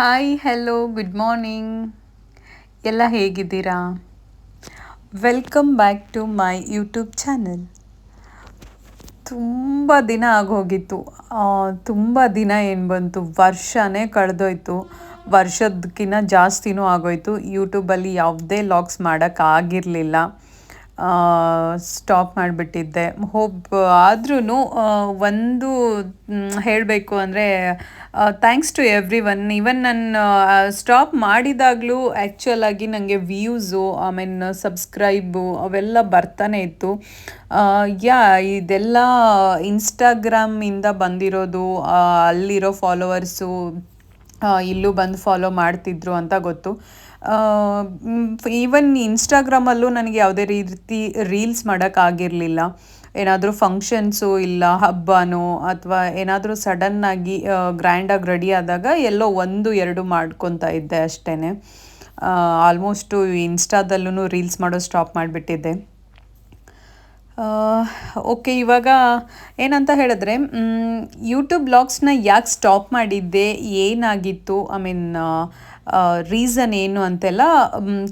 Hi hello good morning ಎಲ್ಲ ಹೇಗಿದ್ದೀರಾ? Welcome back to my YouTube channel ತುಂಬ ದಿನ ಆಗೋಗಿತ್ತು. ತುಂಬ ದಿನ ಏನು ಬಂತು? ವರ್ಷನೇ ಕಳೆದೋಯ್ತು. ವರ್ಷದಕ್ಕಿಂತ ಜಾಸ್ತಿನೂ ಆಗೋಯ್ತು. ಯೂಟ್ಯೂಬಲ್ಲಿ ಯಾವುದೇ ಲಾಗ್ಸ್ ಮಾಡೋಕ್ಕಾಗಿರಲಿಲ್ಲ ಸ್ಟಾಪ್ ಮಾಡಿಬಿಟ್ಟಿದ್ದೆ. ಹೋಪ್ ಆದ್ರೂ ಒಂದು ಹೇಳಬೇಕು ಅಂದರೆ thanks to everyone even ನಾನು ಸ್ಟಾಪ್ ಮಾಡಿದಾಗಲೂ ಆ್ಯಕ್ಚುಲಾಗಿ ನನಗೆ ವ್ಯೂಸು ಐ ಮೀನ್ ಸಬ್ಸ್ಕ್ರೈಬು ಅವೆಲ್ಲ ಬರ್ತಾನೆ ಇತ್ತು. ಯಾ, ಇದೆಲ್ಲ ಇನ್ಸ್ಟಾಗ್ರಾಮಿಂದ ಬಂದಿರೋದು ಅಲ್ಲಿರೋ ಫಾಲೋವರ್ಸು ಇಲ್ಲೂ ಬಂದು ಫಾಲೋ ಮಾಡ್ತಿದ್ರು ಅಂತ ಗೊತ್ತು. ಈವನ್ ಇನ್ಸ್ಟಾಗ್ರಾಮಲ್ಲೂ ನನಗೆ ಯಾವುದೇ ರೀತಿ ರೀಲ್ಸ್ ಮಾಡೋಕ್ಕಾಗಿರಲಿಲ್ಲ ಏನಾದರೂ ಫಂಕ್ಷನ್ಸು ಇಲ್ಲ, ಹಬ್ಬನೋ ಅಥವಾ ಏನಾದರೂ ಸಡನ್ನಾಗಿ ಗ್ರ್ಯಾಂಡಾಗಿ ರೆಡಿ ಆದಾಗ ಎಲ್ಲೋ ಒಂದು, ಎರಡು ಮಾಡ್ಕೊತಾ ಇದ್ದೆ ಅಷ್ಟೇ ಆಲ್ಮೋಸ್ಟು ಇನ್ಸ್ಟಾದಲ್ಲೂ ರೀಲ್ಸ್ ಮಾಡೋ ಸ್ಟಾಪ್ ಮಾಡಿಬಿಟ್ಟಿದ್ದೆ. ಓಕೆ ಇವಾಗ ಏನಂತ ಹೇಳಿದ್ರೆ ಯೂಟ್ಯೂಬ್ ಬ್ಲಾಗ್ಸ್ನ ಯಾಕೆ ಸ್ಟಾಪ್ ಮಾಡಿದ್ದೆ, ಏನಾಗಿತ್ತು ಐ ಮೀನ್ ರೀಸನ್ ಏನು ಅಂತೆಲ್ಲ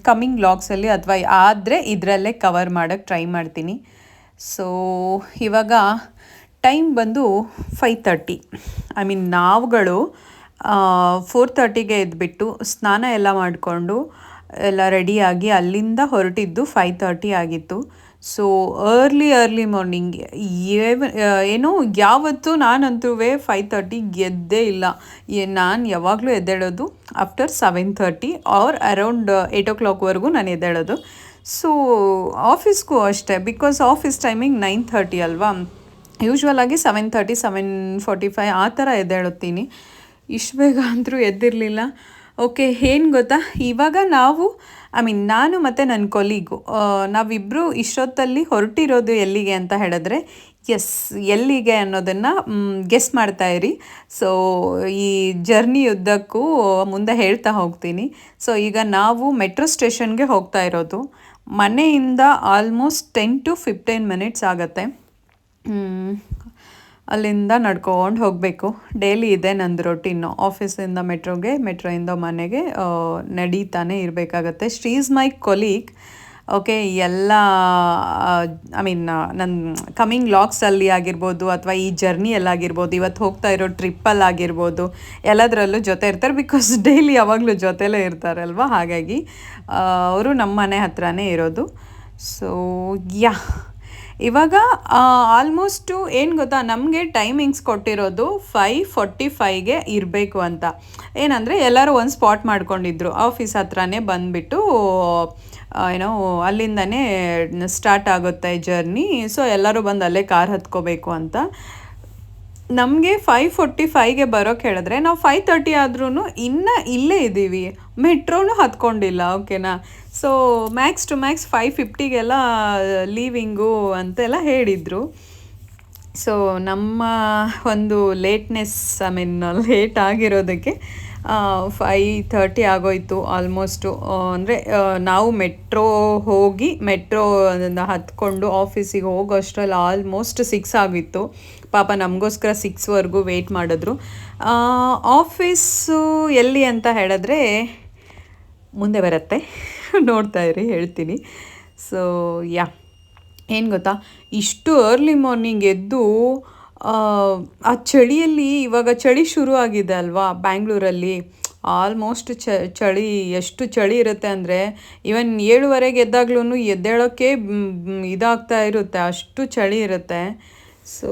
ಕಮ್ಮಿಂಗ್ ಬ್ಲಾಗ್ಸಲ್ಲಿ ಅಥವಾ ಆದರೆ ಇದರಲ್ಲೇ ಕವರ್ ಮಾಡೋಕ್ಕೆ ಟ್ರೈ ಮಾಡ್ತೀನಿ. ಸೊ ಇವಾಗ ಟೈಮ್ ಬಂದು ಫೈವ್ ತರ್ಟಿ ಐ ಮೀನ್ ನಾವುಗಳು ಫೋರ್ ತರ್ಟಿಗೆ ಎದ್ಬಿಟ್ಟು ಸ್ನಾನ ಎಲ್ಲ ಮಾಡಿಕೊಂಡು, ಎಲ್ಲ ರೆಡಿಯಾಗಿ ಅಲ್ಲಿಂದ ಹೊರಟಿದ್ದು ಫೈವ್ ತರ್ಟಿ ಆಗಿತ್ತು. ಸೊ ಅರ್ಲಿ ಅರ್ಲಿ ಮಾರ್ನಿಂಗ್ ಏನೋ ಯಾವತ್ತೂ ನಾನಂತೂ ಫೈವ್ ತರ್ಟಿ ಗೆದ್ದೇ ಇಲ್ಲ. ನಾನು ಯಾವಾಗಲೂ ಎದ್ದೇಳೋದು after seven thirty or around eight ಓ ಕ್ಲಾಕ್ವರೆಗೂ ನಾನು ಎದ್ದೇಳೋದು. ಸೊ ಆಫೀಸ್ಗೂ ಅಷ್ಟೇ because office timing nine thirty ಅಲ್ವಾ? ಯೂಶ್ವಲ್ ಆಗಿ seven thirty seven forty five ಆ ಥರ ಎದ್ದೇಳುತ್ತೀನಿ. ಇಷ್ಟು ಬೇಗ ಅಂದರೂ ಎದ್ದಿರಲಿಲ್ಲ. ಓಕೆ ಏನು ಗೊತ್ತಾ? ಇವಾಗ ನಾವು ಐ ಮೀನ್ ನಾನು ಮತ್ತು ನನ್ನ ಕೊಲೀಗು ನಾವಿಬ್ಬರು ಇಷ್ಟೊತ್ತಲ್ಲಿ ಹೊರಟಿರೋದು ಎಲ್ಲಿಗೆ ಅಂತ ಹೇಳಿದ್ರೆ ಎಸ್ ಎಲ್ಲಿಗೆ ಅನ್ನೋದನ್ನು ಗೆಸ್ ಮಾಡ್ತಾ ಇರಿ. ಸೊ ಈ ಜರ್ನಿ ಉದ್ದಕ್ಕೂ ಮುಂದೆ ಹೇಳ್ತಾ ಹೋಗ್ತೀನಿ. ಸೊ ಈಗ ನಾವು ಮೆಟ್ರೋ ಸ್ಟೇಷನ್ಗೆ ಹೋಗ್ತಾ ಇರೋದು. ಮನೆಯಿಂದ almost ten to fifteen minutes ಆಗುತ್ತೆ. ಅಲ್ಲಿಂದ ನಡ್ಕೊಂಡು ಹೋಗಬೇಕು. ಡೈಲಿ ಇದೆ ನಂದು ರೊಟೀನು ಆಫೀಸಿಂದ ಮೆಟ್ರೋಗೆ ಮೆಟ್ರೋಯಿಂದ ಮನೆಗೆ ನಡೀತಾನೆ ಇರಬೇಕಾಗತ್ತೆ. She is my colleague okay ಎಲ್ಲ ಐ ಮೀನ್ ನನ್ನ ಕಮಿಂಗ್ ಲಾಗ್ಸಲ್ಲಿ ಆಗಿರ್ಬೋದು ಅಥವಾ ಈ ಜರ್ನಿಯಲ್ಲಿ ಆಗಿರ್ಬೋದು, ಇವತ್ತು ಹೋಗ್ತಾ ಇರೋ ಟ್ರಿಪ್ಪಲ್ಲಿ ಆಗಿರ್ಬೋದು, ಎಲ್ಲದರಲ್ಲೂ ಜೊತೆ ಇರ್ತಾರೆ ಬಿಕಾಸ್ ಡೈಲಿ ಯಾವಾಗಲೂ ಜೊತೆಲೇ ಇರ್ತಾರಲ್ವ? ಹಾಗಾಗಿ ಅವರು ನಮ್ಮ ಮನೆ ಹತ್ರನೇ ಇರೋದು. ಸೊ ಯಾ ಇವಾಗ ಆಲ್ಮೋಸ್ಟು ಏನು ಗೊತ್ತಾ, ನಮಗೆ ಟೈಮಿಂಗ್ಸ್ ಕೊಟ್ಟಿರೋದು ಫೈವ್ ಫೋರ್ಟಿ ಫೈವ್ಗೆ ಇರಬೇಕು ಅಂತ. ಏನಂದರೆ, ಎಲ್ಲರೂ ಒಂದು ಸ್ಪಾಟ್ ಮಾಡ್ಕೊಂಡಿದ್ರು. ಆಫೀಸ್ ಹತ್ರನೇ ಬಂದುಬಿಟ್ಟು ಏನೋ ಅಲ್ಲಿಂದನೇ ಸ್ಟಾರ್ಟ್ ಆಗುತ್ತೆ ಜರ್ನಿ ಸೊ ಎಲ್ಲರೂ ಬಂದು ಅಲ್ಲೇ ಕಾರ್ ಹತ್ಕೋಬೇಕು ಅಂತ. ನಮಗೆ ಫೈವ್ ಫೋರ್ಟಿ ಫೈವ್ಗೆ ಬರೋಕ್ಕೆ ಹೇಳಿದ್ರೆ ನಾವು ಫೈವ್ ತರ್ಟಿ ಆದ್ರೂ ಇನ್ನೂ ಇಲ್ಲೇ ಇದ್ದೀವಿ. ಮೆಟ್ರೋನು ಹತ್ಕೊಂಡಿಲ್ಲ ಓಕೆನಾ so max to max five ಫಿಫ್ಟಿಗೆಲ್ಲ leaving ಅಂತೆಲ್ಲ ಹೇಳಿದರು. ಸೊ ನಮ್ಮ ಒಂದು ಲೇಟ್ನೆಸ್ ಐ ಮೀನ್ ಲೇಟ್ ಆಗಿರೋದಕ್ಕೆ ಫೈ ಥರ್ಟಿ ಆಗೋಯ್ತು ಆಲ್ಮೋಸ್ಟು ಅಂದರೆ ನಾವು ಮೆಟ್ರೋ ಹೋಗಿ ಮೆಟ್ರೋ ಅದನ್ನು ಹತ್ಕೊಂಡು ಆಫೀಸಿಗೆ ಹೋಗೋ ಅಷ್ಟರಲ್ಲಿ ಆಲ್ಮೋಸ್ಟ್ ಸಿಕ್ಸ್ ಆಗಿತ್ತು. ಪಾಪ ನಮಗೋಸ್ಕರ ಸಿಕ್ಸ್ವರೆಗೂ ವೆಯ್ಟ್ ಮಾಡಿದ್ರು. ಆಫೀಸು ಎಲ್ಲಿ ಅಂತ ಹೇಳಿದ್ರೆ ಮುಂದೆ ಬರುತ್ತೆ. ನೋಡ್ತಾ ಇರಿ, ಹೇಳ್ತೀನಿ. ಸೊ ಯಾ ಏನು ಗೊತ್ತಾ? ಇಷ್ಟು ಅರ್ಲಿ ಮಾರ್ನಿಂಗ್ ಎದ್ದು ಆ, ಚಳಿಯಲ್ಲಿ ಇವಾಗ ಚಳಿ ಶುರು ಆಗಿದೆ ಅಲ್ವಾ ಬ್ಯಾಂಗ್ಳೂರಲ್ಲಿ? ಆಲ್ಮೋಸ್ಟ್ ಚ ಚಳಿ ಎಷ್ಟು ಚಳಿ ಇರುತ್ತೆ ಅಂದರೆ ಇವನ್ ಏಳುವರೆಗೆ ಎದ್ದಾಗ್ಲೂ ಎದ್ದೇಳೋಕ್ಕೆ ಇದಾಗ್ತಾ ಇರುತ್ತೆ ಅಷ್ಟು ಚಳಿ ಇರುತ್ತೆ. ಸೊ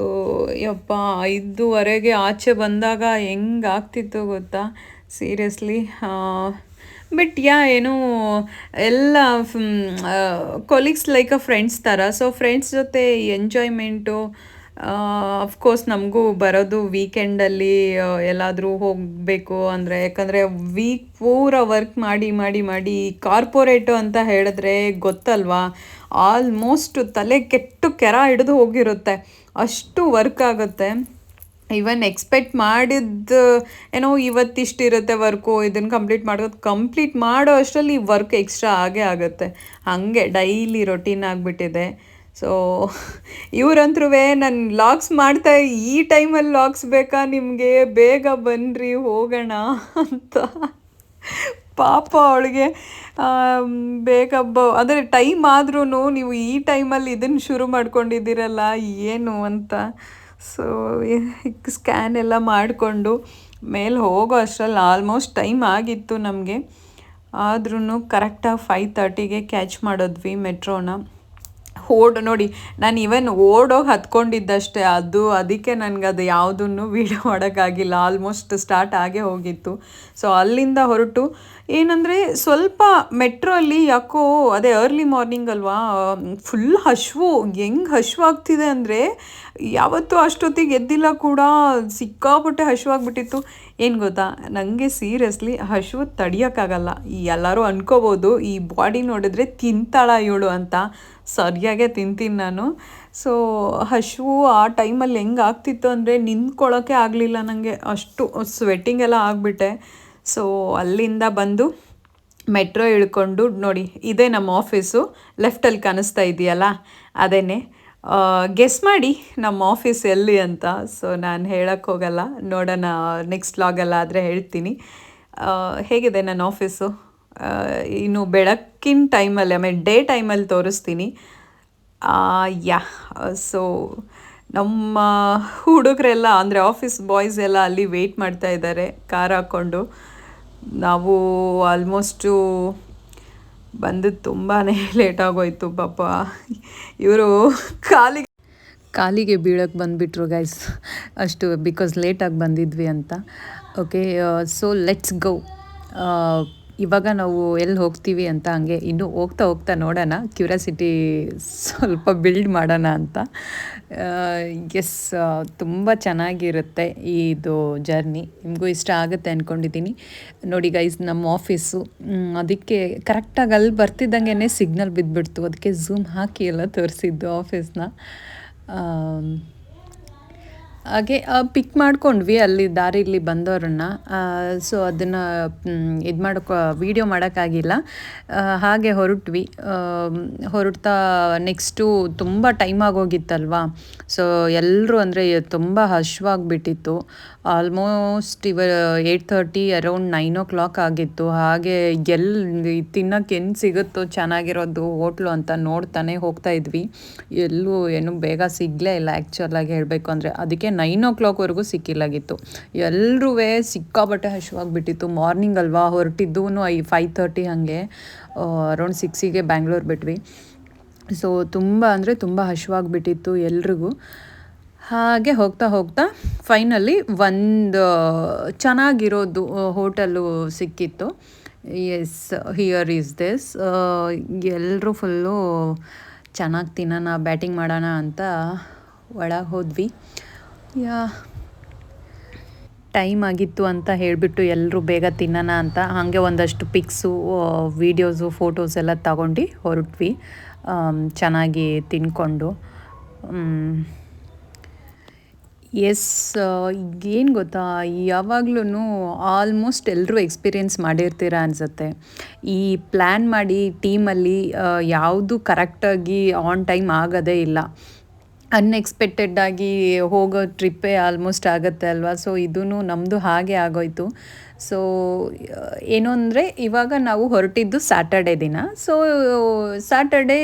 ಯಪ್ಪ ಐದುವರೆಗೆ ಆಚೆ ಬಂದಾಗ ಹೆಂಗೆ ಆಗ್ತಿತ್ತು ಗೊತ್ತಾ? ಸೀರಿಯಸ್ಲಿ ಬಟ್ ಯಾ ಏನು ಎಲ್ಲ ಕೊಲೀಗ್ಸ್ ಲೈಕ್ ಅ ಫ್ರೆಂಡ್ಸ್ ಥರ. ಸೊ ಫ್ರೆಂಡ್ಸ್ ಜೊತೆ ಎಂಜಾಯ್ಮೆಂಟು ಅಫ್ಕೋರ್ಸ್ ನಮಗೂ ಬರೋದು ವೀಕೆಂಡಲ್ಲಿ ಎಲ್ಲಾದರೂ ಹೋಗಬೇಕು ಅಂದರೆ, ಯಾಕಂದರೆ ವೀಕ್ ಪೂರ ವರ್ಕ್ ಮಾಡಿ ಮಾಡಿ ಮಾಡಿ ಕಾರ್ಪೊರೇಟು ಅಂತ ಹೇಳಿದ್ರೆ ಗೊತ್ತಲ್ವಾ? ಆಲ್ಮೋಸ್ಟ್ ತಲೆ ಕೆಟ್ಟು ಕೆರ ಹಿಡಿದು ಹೋಗಿರುತ್ತೆ. ಅಷ್ಟು ವರ್ಕ್ ಆಗುತ್ತೆ. ಈವನ್ ಎಕ್ಸ್ಪೆಕ್ಟ್ ಮಾಡಿದ್ದು, ಏನೋ ಇವತ್ತಿಷ್ಟು ಇರುತ್ತೆ ವರ್ಕು ಇದನ್ನು ಕಂಪ್ಲೀಟ್ ಮಾಡೋದು ಕಂಪ್ಲೀಟ್ ಮಾಡೋ ಅಷ್ಟರಲ್ಲಿ ವರ್ಕ್ ಎಕ್ಸ್ಟ್ರಾ ಆಗೇ ಆಗುತ್ತೆ. ಹಾಗೆ ಡೈಲಿ ರೊಟೀನ್ ಆಗಿಬಿಟ್ಟಿದೆ. ಸೊ ಇವರಂತ್ರುವೇ ನಾನು ಲಾಗ್ಸ್ ಮಾಡ್ತಾ ಈ ಟೈಮಲ್ಲಿ ಲಾಗ್ಸ್ ಬೇಕಾ? ನಿಮಗೆ ಬೇಗ ಬನ್ನಿರಿ ಹೋಗೋಣ ಅಂತ. ಪಾಪ ಅವಳಿಗೆ ಬೇಗ ಬ, ಅಂದರೆ ಟೈಮ್ ಆದ್ರೂ ನೀವು ಈ ಟೈಮಲ್ಲಿ ಇದನ್ನು ಶುರು ಮಾಡ್ಕೊಂಡಿದ್ದೀರಲ್ಲ, ಏನು ಅಂತ. ಸೊ ಸ್ಕ್ಯಾನ್ ಎಲ್ಲ ಮಾಡಿಕೊಂಡು ಮೇಲೆ ಹೋಗೋ ಅಷ್ಟರಲ್ಲಿ ಆಲ್ಮೋಸ್ಟ್ ಟೈಮ್ ಆಗಿತ್ತು ನಮಗೆ. ಆದ್ರೂ ಕರೆಕ್ಟಾಗಿ ಫೈವ್ ತರ್ಟಿಗೆ ಕ್ಯಾಚ್ ಮಾಡಿದ್ವಿ ಮೆಟ್ರೋನ ಓಡ್, ನೋಡಿ, ನಾನು ಇವನ್ ಓಡೋಗಿ ಹತ್ಕೊಂಡಿದ್ದಷ್ಟೇ, ಅದು, ಅದಕ್ಕೆ ನನಗೆ ಅದು ಯಾವುದನ್ನು ವೀಡಿಯೋ ಮಾಡೋಕ್ಕಾಗಿಲ್ಲ ಆಲ್ಮೋಸ್ಟ್ ಸ್ಟಾರ್ಟ್ ಆಗೇ ಹೋಗಿತ್ತು. ಸೊ ಅಲ್ಲಿಂದ ಹೊರಟು ಏನಂದರೆ ಸ್ವಲ್ಪ ಮೆಟ್ರೋ ಅಲ್ಲಿ ಯಾಕೋ, ಅದೇ ಅರ್ಲಿ ಮಾರ್ನಿಂಗ್ ಅಲ್ವಾ ಫುಲ್ ಹಶ್ವು, ಹೆಂಗೆ ಹಶ್ವು ಆಗ್ತಿದೆ ಅಂದರೆ ಯಾವತ್ತೂ ಅಷ್ಟೊತ್ತಿಗೆ ಎದ್ದಿಲ್ಲ ಕೂಡ ಸಿಕ್ಕಾಪಟ್ಟೆ ಹಶ್ವಾಗ್ಬಿಟ್ಟಿತ್ತು ಏನು ಗೊತ್ತಾ? ನನಗೆ ಸೀರಿಯಸ್ಲಿ ಹಶ್ವು ತಡಿಯೋಕ್ಕಾಗಲ್ಲ ಈ ಎಲ್ಲರೂ ಅನ್ಕೋಬೋದು, ಈ ಬಾಡಿ ನೋಡಿದ್ರೆ ತಿಂತಾಳ ಇವಳು ಅಂತ. ಸರಿಯಾಗೆ ತಿಂತೀನಿ ನಾನು. ಸೊ ಹಶ್ವು ಆ ಟೈಮಲ್ಲಿ ಹೆಂಗೆ ಆಗ್ತಿತ್ತು ಅಂದರೆ ನಿಂತ್ಕೊಳ್ಳೋಕ್ಕೆ ಆಗಲಿಲ್ಲ ನನಗೆ ಅಷ್ಟು ಸ್ವೆಟ್ಟಿಂಗ್ ಎಲ್ಲ ಆಗಿಬಿಟ್ಟೆ. ಸೊ ಅಲ್ಲಿಂದ ಬಂದು ಮೆಟ್ರೋ ಇಳ್ಕೊಂಡು ನೋಡಿ, ಇದೇ ನಮ್ಮ ಆಫೀಸು ಲೆಫ್ಟಲ್ಲಿ ಕಾಣಿಸ್ತಾ ಇದೆಯಲ್ಲ? ಅದೇನೆ. ಗೆಸ್ ಮಾಡಿ ನಮ್ಮ ಆಫೀಸ್ ಎಲ್ಲಿ ಅಂತ. ಸೊ ನಾನು ಹೇಳಕ್ಕೆ ಹೋಗಲ್ಲ. ನೋಡೋಣ ನೆಕ್ಸ್ಟ್ ಲಾಗಲ್ಲ ಆದರೆ ಹೇಳ್ತೀನಿ. ಹೇಗಿದೆ ನನ್ನ ಆಫೀಸು ಇನ್ನು ಬೆಳಕಿನ ಟೈಮಲ್ಲಿ ಮೀನ್ ಡೇ ಟೈಮಲ್ಲಿ ತೋರಿಸ್ತೀನಿ. ಯಾ ಸೊ ನಮ್ಮ ಹುಡುಗರೆಲ್ಲ, ಅಂದರೆ ಆಫೀಸ್ ಬಾಯ್ಸ್ ಎಲ್ಲ ಅಲ್ಲಿ ವೆಯ್ಟ್ ಮಾಡ್ತಾ ಇದ್ದಾರೆ. ಕಾರ್ ಹಾಕ್ಕೊಂಡು ನಾವು ಆಲ್ಮೋಸ್ಟು ಬಂದು ತುಂಬಾ ಲೇಟ್ ಆಗೋಯ್ತು, ಪಾಪ. ಇವರು ಕಾಲಿಗೆ ಕಾಲಿಗೆ ಬೀಳಕ್ಕೆ ಬಂದುಬಿಟ್ರು ಗೈಸ್ ಅಷ್ಟು ಬಿಕಾಸ್ ಲೇಟಾಗಿ ಬಂದಿದ್ವಿ ಅಂತ. ಓಕೆ ಸೊ ಲೆಟ್ಸ್ ಗೋ ಇವಾಗ ನಾವು ಎಲ್ಲಿ ಹೋಗ್ತೀವಿ ಅಂತ ಹಂಗೆ ಇನ್ನೂ ಹೋಗ್ತಾ ಹೋಗ್ತಾ ನೋಡೋಣ. ಕ್ಯೂರಿಯಾಸಿಟಿ ಸ್ವಲ್ಪ ಬಿಲ್ಡ್ ಮಾಡೋಣ ಅಂತ. ಎಸ್ ತುಂಬ ಚೆನ್ನಾಗಿರುತ್ತೆ ಇದು ಜರ್ನಿ ನಿಮಗೂ ಇಷ್ಟ ಆಗುತ್ತೆ ಅಂದ್ಕೊಂಡಿದ್ದೀನಿ ನೋಡಿ ಗೈಸ್ ನಮ್ಮ ಆಫೀಸು ಅದಕ್ಕೆ ಕರೆಕ್ಟಾಗಿ ಅಲ್ಲಿ ಬರ್ತಿದ್ದಂಗೆ ಸಿಗ್ನಲ್ ಬಿದ್ದುಬಿಡ್ತು ಅದಕ್ಕೆ ಝೂಮ್ ಹಾಕಿ ಎಲ್ಲ ತೋರಿಸಿದ್ದು ಆಫೀಸ್ನ ಹಾಗೆ ಪಿಕ್ ಮಾಡ್ಕೊಂಡ್ವಿ ಅಲ್ಲಿ ದಾರಿಲಿ ಬಂದವ್ರನ್ನ. ಸೊ ಅದನ್ನು ಇದು ಮಾಡೋಕ್ಕೆ ವೀಡಿಯೋ ಮಾಡೋಕ್ಕಾಗಿಲ್ಲ. ಹಾಗೆ ಹೊರಟ್ವಿ. ಹೊರಡ್ತಾ ನೆಕ್ಸ್ಟು ತುಂಬ ಟೈಮ್ ಆಗೋಗಿತ್ತಲ್ವಾ? ಸೊ ಎಲ್ಲರೂ ಅಂದರೆ ತುಂಬ ಹಶ್ವಾಗಿಬಿಟ್ಟಿತ್ತು ಆಲ್ಮೋಸ್ಟ್ ಇವ eight thirty around nine o'clock ಆಗಿತ್ತು. ಹಾಗೆ ಎಲ್ಲಿ ತಿನ್ನೋಕೆ ಏನು ಸಿಗುತ್ತೋ, ಚೆನ್ನಾಗಿರೋದು, ಹೋಟ್ಲು ಅಂತ ನೋಡ್ತಾನೆ ಹೋಗ್ತಾ ಇದ್ವಿ. ಎಲ್ಲೂ ಏನು ಬೇಗ ಸಿಗಲೇ ಇಲ್ಲ ಆ್ಯಕ್ಚುಲಾಗಿ ಹೇಳಬೇಕು ಅಂದರೆ. ಅದಕ್ಕೆ ನೈನ್ ಓ ಕ್ಲಾಕ್ವರೆಗೂ ಸಿಕ್ಕಿಲ್ಲಾಗಿತ್ತು. ಎಲ್ಲರೂ ಸಿಕ್ಕಾಬಟ್ಟೆ ಹಶುವಾಗಿಬಿಟ್ಟಿತ್ತು. ಮಾರ್ನಿಂಗ್ ಅಲ್ವಾ? ಹೊರಟಿದ್ದು ಐ ಫೈವ್ ತರ್ಟಿ ಹಾಗೆ ಅರೌಂಡ್ ಸಿಕ್ಸಿಗೆ ಬ್ಯಾಂಗ್ಳೂರ್ ಬಿಟ್ವಿ. ಸೊ ತುಂಬ ಅಂದರೆ ತುಂಬ ಹಶುವಾಗಿಬಿಟ್ಟಿತ್ತು ಎಲ್ರಿಗೂ. ಹಾಗೆ ಹೋಗ್ತಾ ಹೋಗ್ತಾ ಫೈನಲಿ ಒಂದು ಚೆನ್ನಾಗಿರೋದು ಹೋಟೆಲು ಸಿಕ್ಕಿತ್ತು. ಎಸ್ ಹಿಯರ್ ಈಸ್ ದಿಸ್ ಎಲ್ಲರೂ ಫುಲ್ಲು ಚೆನ್ನಾಗಿ ತಿನ್ನೋಣ ಬ್ಯಾಟಿಂಗ್ ಮಾಡೋಣ ಅಂತ ಒಳಗೆ ಹೋದ್ವಿ. ಯಾ. ಟೈಮ್ ಆಗಿತ್ತು ಅಂತ ಹೇಳಿಬಿಟ್ಟು ಎಲ್ಲರೂ ಬೇಗ ತಿನ್ನೋಣ ಅಂತ. ಹಾಗೆ ಒಂದಷ್ಟು ಪಿಕ್ಸು ವೀಡಿಯೋಸು, ಫೋಟೋಸ್ ಎಲ್ಲ ತಗೊಂಡು ಹೊರಟ್ವಿ. ಚೆನ್ನಾಗಿ ತಿನ್ಕೊಂಡು. ಎಸ್ ಏನು ಗೊತ್ತಾ? ಯಾವಾಗ್ಲೂ ಆಲ್ಮೋಸ್ಟ್ ಎಲ್ಲರೂ ಎಕ್ಸ್ಪೀರಿಯೆನ್ಸ್ ಮಾಡಿರ್ತೀರ ಅನಿಸುತ್ತೆ. ಈ ಪ್ಲ್ಯಾನ್ ಮಾಡಿ ಟೀಮಲ್ಲಿ ಯಾವುದು ಕರೆಕ್ಟಾಗಿ ಆನ್ ಟೈಮ್ ಆಗೋದೇ ಇಲ್ಲ. ಅನ್ಎಕ್ಸ್ಪೆಕ್ಟೆಡ್ ಆಗಿ ಹೋಗೋ ಟ್ರಿಪ್ಪೇ ಆಲ್ಮೋಸ್ಟ್ ಆಗುತ್ತೆ ಅಲ್ವಾ? ಸೊ ಇದೂ ನಮ್ಮದು ಹಾಗೆ ಆಗೋಯ್ತು. ಸೊ ಏನು ಅಂದರೆ, ಇವಾಗ ನಾವು ಹೊರಟಿದ್ದು ಸ್ಯಾಟರ್ಡೆ ದಿನ. ಸೊ ಸ್ಯಾಟರ್ಡೇ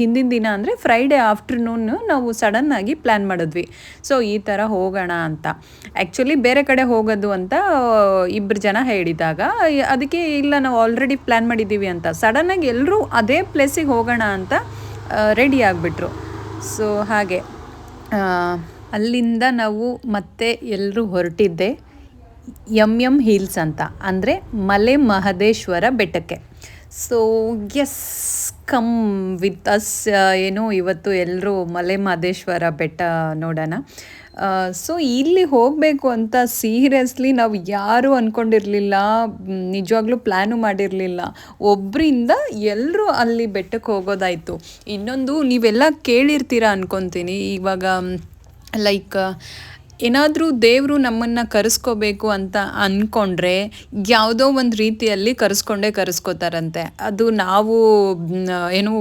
ಹಿಂದಿನ ದಿನ ಅಂದರೆ ಫ್ರೈಡೇ ಆಫ್ಟರ್ನೂನ್ ನಾವು ಸಡನ್ನಾಗಿ ಪ್ಲ್ಯಾನ್ ಮಾಡಿದ್ವಿ. ಸೊ ಈ ಥರ ಹೋಗೋಣ ಅಂತ. ಆ್ಯಕ್ಚುಲಿ ಬೇರೆ ಕಡೆ ಹೋಗೋದು ಅಂತ ಇಬ್ಬರು ಜನ ಹೇಳಿದಾಗ, ಅದಕ್ಕೆ ಇಲ್ಲ, ನಾವು ಆಲ್ರೆಡಿ ಪ್ಲ್ಯಾನ್ ಮಾಡಿದ್ದೀವಿ ಅಂತ. ಸಡನ್ನಾಗಿ ಎಲ್ಲರೂ ಅದೇ ಪ್ಲೇಸಿಗೆ ಹೋಗೋಣ ಅಂತ ರೆಡಿ ಆಗಿಬಿಟ್ರು. ಸೊ ಹಾಗೆ ಅಲ್ಲಿಂದ ನಾವು ಮತ್ತೆ ಎಲ್ಲರೂ ಹೊರಟಿದ್ದೆ. ಎಂ ಎಂ ಹಿಲ್ಸ್ ಅಂತ, ಅಂದರೆ ಮಲೆ ಮಹದೇಶ್ವರ ಬೆಟ್ಟಕ್ಕೆ. So yes come with us ಏನು ಇವತ್ತು ಎಲ್ಲರೂ ಮಲೆ ಮಹದೇಶ್ವರ ಬೆಟ್ಟ ನೋಡೋಣ. ಸೊ ಇಲ್ಲಿ ಹೋಗಬೇಕು ಅಂತ ಸೀರಿಯಸ್ಲಿ ನಾವು ಯಾರೂ ಅಂದ್ಕೊಂಡಿರಲಿಲ್ಲ ನಿಜವಾಗ್ಲೂ ಪ್ಲ್ಯಾನು ಮಾಡಿರಲಿಲ್ಲ. ಒಬ್ಬರಿಂದ ಎಲ್ಲರೂ ಅಲ್ಲಿ ಬೆಟ್ಟಕ್ಕೆ ಹೋಗೋದಾಯಿತು. ಇನ್ನೊಂದು ನೀವೆಲ್ಲ ಕೇಳಿರ್ತೀರ ಅಂದ್ಕೊತೀನಿ ಇವಾಗ ಲೈಕ್ ಏನಾದರೂ ದೇವರು ನಮ್ಮನ್ನು ಕರೆಸ್ಕೋಬೇಕು ಅಂತ ಅಂದ್ಕೊಂಡ್ರೆ ಯಾವುದೋ ಒಂದು ರೀತಿಯಲ್ಲಿ ಕರೆಸ್ಕೊಂಡೇ ಕರೆಸ್ಕೋತಾರಂತೆ. ಅದು ನಾವು ಏನು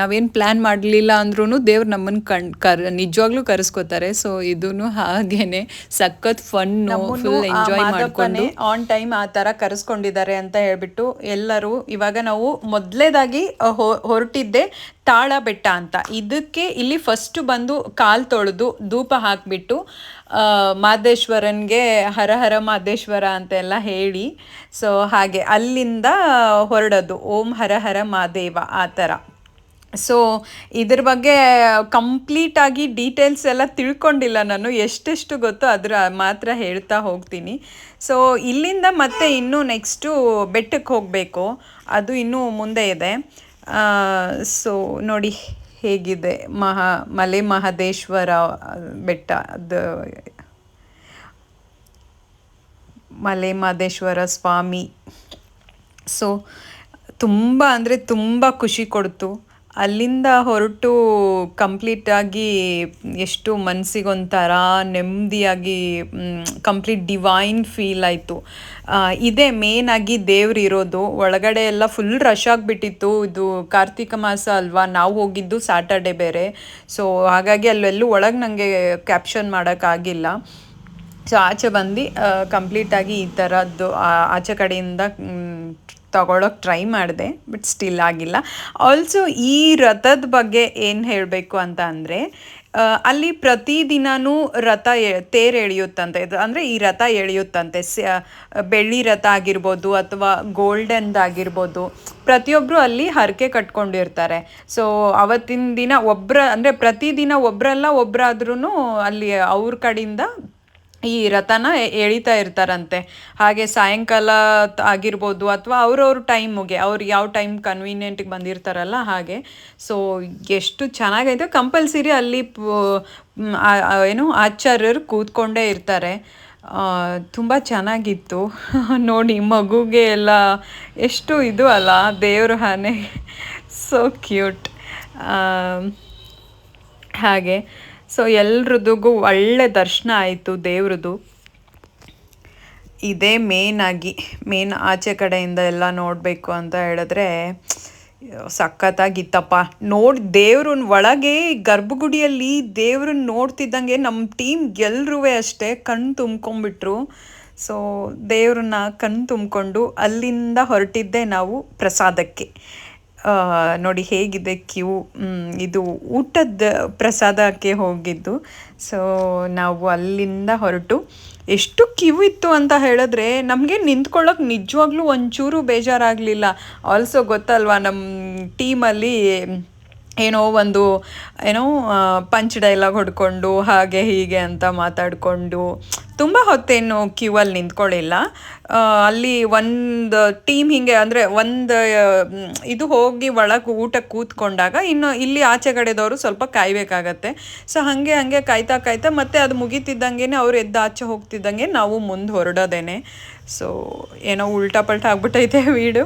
ನಾವೇನು ಪ್ಲ್ಯಾನ್ ಮಾಡಲಿಲ್ಲ ಅಂದ್ರೂ ದೇವ್ರು ನಮ್ಮನ್ನು ಕಣ್ ಕರ್ ನಿಜವಾಗ್ಲೂ ಕರೆಸ್ಕೋತಾರೆ. ಸೊ ಇದೂ ಹಾಗೇನೆ ಸಖತ್ ಫನ್ ಫುಲ್ ಎಂಜಾಯ್ ಮಾಡ್ಕೊಂಡು. ಆನ್ ಟೈಮ್ ಆ ಥರ ಕರೆಸ್ಕೊಂಡಿದ್ದಾರೆ ಅಂತ ಹೇಳ್ಬಿಟ್ಟು ಎಲ್ಲರೂ ಇವಾಗ ನಾವು ಮೊದಲೇದಾಗಿ ಹೊರಟಿದ್ದೆ. ತಾಳ ಬೆಟ್ಟ ಅಂತ. ಇದಕ್ಕೆ ಇಲ್ಲಿ ಫಸ್ಟ್ ಬಂದು ಕಾಲು ತೊಳೆದು ಧೂಪ ಹಾಕಿಬಿಟ್ಟು ಮಾದೇಶ್ವರನ್ಗೆ ಹರ ಹರ ಮಾದೇಶ್ವರ ಅಂತೆಲ್ಲ ಹೇಳಿ. ಸೊ ಹಾಗೆ ಅಲ್ಲಿಂದ ಹೊರಡೋದು. ಓಂ ಹರ ಹರ ಮಾದೇವ ಆ ಥರ. ಸೊ ಇದ್ರ ಬಗ್ಗೆ ಕಂಪ್ಲೀಟಾಗಿ ಡೀಟೇಲ್ಸ್ ಎಲ್ಲ ತಿಳ್ಕೊಂಡಿಲ್ಲ ನಾನು. ಎಷ್ಟೆಷ್ಟು ಗೊತ್ತೋ ಅದರ ಮಾತ್ರ ಹೇಳ್ತಾ ಹೋಗ್ತೀನಿ. ಸೊ ಇಲ್ಲಿಂದ ಮತ್ತೆ ಇನ್ನೂ ನೆಕ್ಸ್ಟು ಬೆಟ್ಟಕ್ಕೆ ಹೋಗಬೇಕು. ಅದು ಇನ್ನೂ ಮುಂದೆ ಇದೆ. ಸೊ, ನೋಡಿ ಹೇಗಿದೆ ಮಹಾ, ಮಲೆ ಮಹದೇಶ್ವರ, ಬೆಟ್ಟ, ಅದು ಮಲೆ ಮಹದೇಶ್ವರ ಸ್ವಾಮಿ. ಸೊ, ತುಂಬ ಅಂದರೆ ತುಂಬ ಖುಷಿ ಕೊಡ್ತು. ಅಲ್ಲಿಂದ ಹೊರಟು ಕಂಪ್ಲೀಟಾಗಿ ಎಷ್ಟು ಮನಸ್ಸಿಗೊಂಥರ ನೆಮ್ಮದಿಯಾಗಿ ಕಂಪ್ಲೀಟ್ ಡಿವೈನ್ ಫೀಲ್ ಆಯಿತು. ಇದೇ ಮೇನ್ ಆಗಿ ದೇವ್ರು ಇರೋದು. ಒಳಗಡೆ ಎಲ್ಲ ಫುಲ್ ರಶ್ ಆಗಿಬಿಟ್ಟಿತ್ತು. ಇದು ಕಾರ್ತಿಕ ಮಾಸ ಅಲ್ವಾ? ನಾವು ಹೋಗಿದ್ದು ಸ್ಯಾಟರ್ಡೆ ಬೇರೆ. ಸೊ ಹಾಗಾಗಿ ಅಲ್ಲೆಲ್ಲೂ ಒಳಗೆ ನನಗೆ ಕ್ಯಾಪ್ಷನ್ ಮಾಡೋಕ್ಕಾಗಿಲ್ಲ ಸೊ ಆಚೆ ಬಂದು ಕಂಪ್ಲೀಟಾಗಿ ಈ ಥರದ್ದು ಆಚೆ ಕಡೆಯಿಂದ ತಗೊಳಕ್ಕೆ ಟ್ರೈ ಮಾಡಿದೆ ಬಟ್ ಸ್ಟಿಲ್ ಆಗಿಲ್ಲ. ಆಲ್ಸೋ ಈ ರಥದ ಬಗ್ಗೆ ಏನು ಹೇಳಬೇಕು ಅಂತ ಅಂದರೆ ಅಲ್ಲಿ ಪ್ರತಿದಿನವೂ ರಥ ತೇರು ಎಳೆಯುತ್ತಂತೆ. ಅಂದರೆ ಈ ರಥ ಎಳೆಯುತ್ತಂತೆ. ಬೆಳ್ಳಿ ರಥ ಆಗಿರ್ಬೋದು ಅಥವಾ ಗೋಲ್ಡನ್ದಾಗಿರ್ಬೋದು ಪ್ರತಿಯೊಬ್ಬರು ಅಲ್ಲಿ ಹರಕೆ ಕಟ್ಕೊಂಡಿರ್ತಾರೆ. ಸೊ ಅವತ್ತಿನ ದಿನ ಒಬ್ಬರ ಅಂದರೆ ಪ್ರತಿದಿನ ಒಬ್ಬರಲ್ಲ ಒಬ್ಬರಾದ್ರೂ ಅಲ್ಲಿ ಅವ್ರ ಕಡೆಯಿಂದ ಈ ರಥನ ಎಳಿತಾ ಇರ್ತಾರಂತೆ. ಹಾಗೆ ಸಾಯಂಕಾಲ ಆಗಿರ್ಬೋದು ಅಥವಾ ಅವ್ರವ್ರ ಟೈಮ್ಗೆ ಅವ್ರು ಯಾವ ಟೈಮ್ ಕನ್ವೀನಿಯೆಂಟಿಗೆ ಬಂದಿರ್ತಾರಲ್ಲ ಹಾಗೆ. ಸೊ ಎಷ್ಟು ಚೆನ್ನಾಗೈತೆ. ಕಂಪಲ್ಸರಿ ಅಲ್ಲಿ ಏನು ಆಚಾರ್ಯರು ಕೂತ್ಕೊಂಡೇ ಇರ್ತಾರೆ. ತುಂಬ ಚೆನ್ನಾಗಿತ್ತು. ನೋಡಿ, ಮಗುಗೆ ಎಲ್ಲ ಎಷ್ಟು ಇದು ಅಲ್ಲ, ದೇವ್ರ ಆನೆ ಸೊ ಕ್ಯೂಟ್ ಹಾಗೆ. ಸೊ ಎಲ್ರದಿಗೂ ಒಳ್ಳೆ ದರ್ಶನ ಆಯಿತು ದೇವ್ರದ್ದು ಇದೇ ಮೇನ್ ಆಗಿ ಮೇನ್ ಆಚೆ ಕಡೆಯಿಂದ ಎಲ್ಲ ನೋಡಬೇಕು ಅಂತ ಹೇಳಿದ್ರೆ, ಸಖತ್ತಾಗಿತ್ತಪ್ಪ. ನೋಡಿ ದೇವ್ರನ್ನ ಒಳಗೆ ಗರ್ಭಗುಡಿಯಲ್ಲಿ ದೇವ್ರನ್ನ ನೋಡ್ತಿದ್ದಂಗೆ ನಮ್ಮ ಟೀಮ್ ಎಲ್ಲರೂ ಅಷ್ಟೇ ಕಣ್ಣು ತುಂಬ್ಕೊಂಬಿಟ್ರು ಸೊ, ದೇವ್ರನ್ನ ಕಣ್ಣು ತುಂಬಿಕೊಂಡು ಅಲ್ಲಿಂದ ಹೊರಟಿದ್ದೆ ನಾವು ಪ್ರಸಾದಕ್ಕೆ. ನೋಡಿ ಹೇಗಿದೆ ಕ್ಯೂ ಇದು ಊಟದ ಪ್ರಸಾದಕ್ಕೆ ಹೋಗಿದ್ದು. ಸೊ ನಾವು ಅಲ್ಲಿಂದ ಹೊರಟು. ಎಷ್ಟು ಕ್ಯೂ ಇತ್ತು ಅಂತ ಹೇಳಿದ್ರೆ ನಮಗೆ ನಿಂತ್ಕೊಳ್ಳೋಕೆ ನಿಜವಾಗ್ಲೂ ಒಂಚೂರು ಬೇಜಾರಾಗಲಿಲ್ಲ. ಆಲ್ಸೋ ಗೊತ್ತಲ್ವಾ ನಮ್ಮ ಟೀಮಲ್ಲಿ ಏನೋ ಒಂದು, ಏನೋ ಪಂಚ್ ಡೈಲಾಗ್ ಹೊಡ್ಕೊಂಡು, ಹಾಗೆ ಹೀಗೆ ಅಂತ ಮಾತಾಡಿಕೊಂಡು ತುಂಬ ಹೊತ್ತೇನು ಕ್ಯೂ ಅಲ್ಲಿ ನಿಂತ್ಕೊಳ್ಳಿಲ್ಲ ಅಲ್ಲಿ ಒಂದು ಟೀಮ್ ಹಿಂಗೆ ಅಂದರೆ ಒಂದು ಇದು ಹೋಗಿ ಒಳಗೆ ಊಟ ಕೂತ್ಕೊಂಡಾಗ ಇನ್ನು ಇಲ್ಲಿ ಆಚೆ ಕಡೆದವರು ಸ್ವಲ್ಪ ಕಾಯಬೇಕಾಗತ್ತೆ. ಸೊ ಹಾಗೆ ಹಾಗೆ ಕಾಯ್ತಾ ಕಾಯ್ತಾ ಮತ್ತೆ ಅದು ಮುಗೀತಿದ್ದಂಗೆ ಅವ್ರು ಎದ್ದು ಆಚೆ ಹೋಗ್ತಿದ್ದಂಗೆ ನಾವು ಮುಂದೆ ಹೊರಡೋದೇನೆ. ಸೊ ಏನೋ ಉಲ್ಟಾ ಪಲ್ಟಾ ಆಗ್ಬಿಟ್ಟೈತೆ ವೀಡು.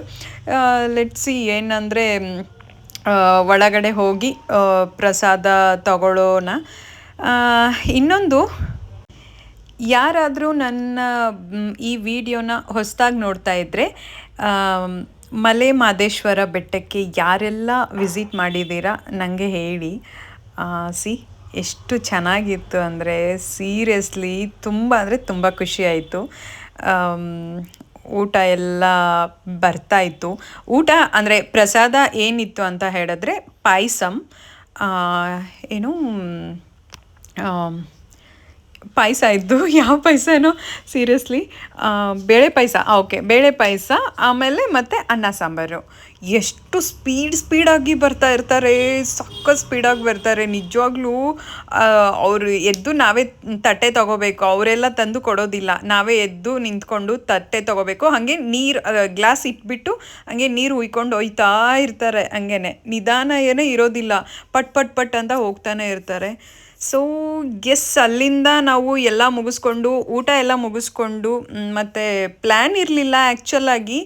ಲೆಟ್ಸಿ ಏನಂದರೆ ಒಳಗಡೆ ಹೋಗಿ ಪ್ರಸಾದ ತಗೊಳ್ಳೋಣ ಇನ್ನೊಂದು ಯಾರಾದರೂ ನನ್ನ ಈ ವಿಡಿಯೋನ ಹೊಸದಾಗಿ ನೋಡ್ತಾ ಇದ್ದರೆ ಮಲೆ ಮಾದೇಶ್ವರ ಬೆಟ್ಟಕ್ಕೆ ಯಾರೆಲ್ಲ ವಿಸಿಟ್ ಮಾಡಿದ್ದೀರಾ ನನಗೆ ಹೇಳಿ. ಸಿ, ಎಷ್ಟು ಚೆನ್ನಾಗಿತ್ತು ಅಂದರೆ ಸೀರಿಯಸ್ಲಿ ತುಂಬ, ಅಂದರೆ ತುಂಬ ಖುಷಿ ಆಯಿತು. ಊಟ ಎಲ್ಲ ಬರ್ತಾ ಇತ್ತು. ಊಟ ಅಂದರೆ ಪ್ರಸಾದ ಏನಿತ್ತು ಅಂತ ಹೇಳಿದ್ರೆ ಪಾಯಸಮ್ ಏನು ಪಾಯಸ ಇದ್ದು, ಯಾವ ಪಾಯಸನೋ ಸೀರಿಯಸ್ಲಿ ಬೇಳೆ ಪಾಯಸ ಓಕೆ ಬೇಳೆ ಪಾಯಸ, ಆಮೇಲೆ ಮತ್ತು ಅನ್ನ ಸಾಂಬಾರು. ಎಷ್ಟು ಸ್ಪೀಡ್ ಸ್ಪೀಡಾಗಿ ಬರ್ತಾ ಇರ್ತಾರೆ ಸಕ್ಕ ಸ್ಪೀಡಾಗಿ ಬರ್ತಾರೆ, ನಿಜವಾಗ್ಲೂ ಅವರು ಎದ್ದು ನಾವೇ ತಟ್ಟೆ ತಗೋಬೇಕು, ಅವರೆಲ್ಲ ತಂದು ಕೊಡೋದಿಲ್ಲ. ನಾವೇ ಎದ್ದು ನಿಂತ್ಕೊಂಡು ತಟ್ಟೆ ತಗೋಬೇಕು, ಹಾಗೆ ನೀರು ಗ್ಲಾಸ್ ಇಟ್ಬಿಟ್ಟು, ಹಾಗೆ ನೀರು ಉಯ್ಕೊಂಡು ಒಯ್ತಾ ಇರ್ತಾರೆ ಹಂಗೆ ನಿಧಾನ ಏನೇ ಇರೋದಿಲ್ಲ. ಪಟ್ ಪಟ್ ಪಟ್ ಅಂತ ಹೋಗ್ತಾನೆ ಇರ್ತಾರೆ. ಸೊ ಎಸ್ ಅಲ್ಲಿಂದ ನಾವು ಎಲ್ಲ ಮುಗಿಸ್ಕೊಂಡು, ಊಟ ಎಲ್ಲ ಮುಗಿಸ್ಕೊಂಡು ಮತ್ತು ಪ್ಲ್ಯಾನ್ ಇರಲಿಲ್ಲ ಆ್ಯಕ್ಚುಲಾಗಿ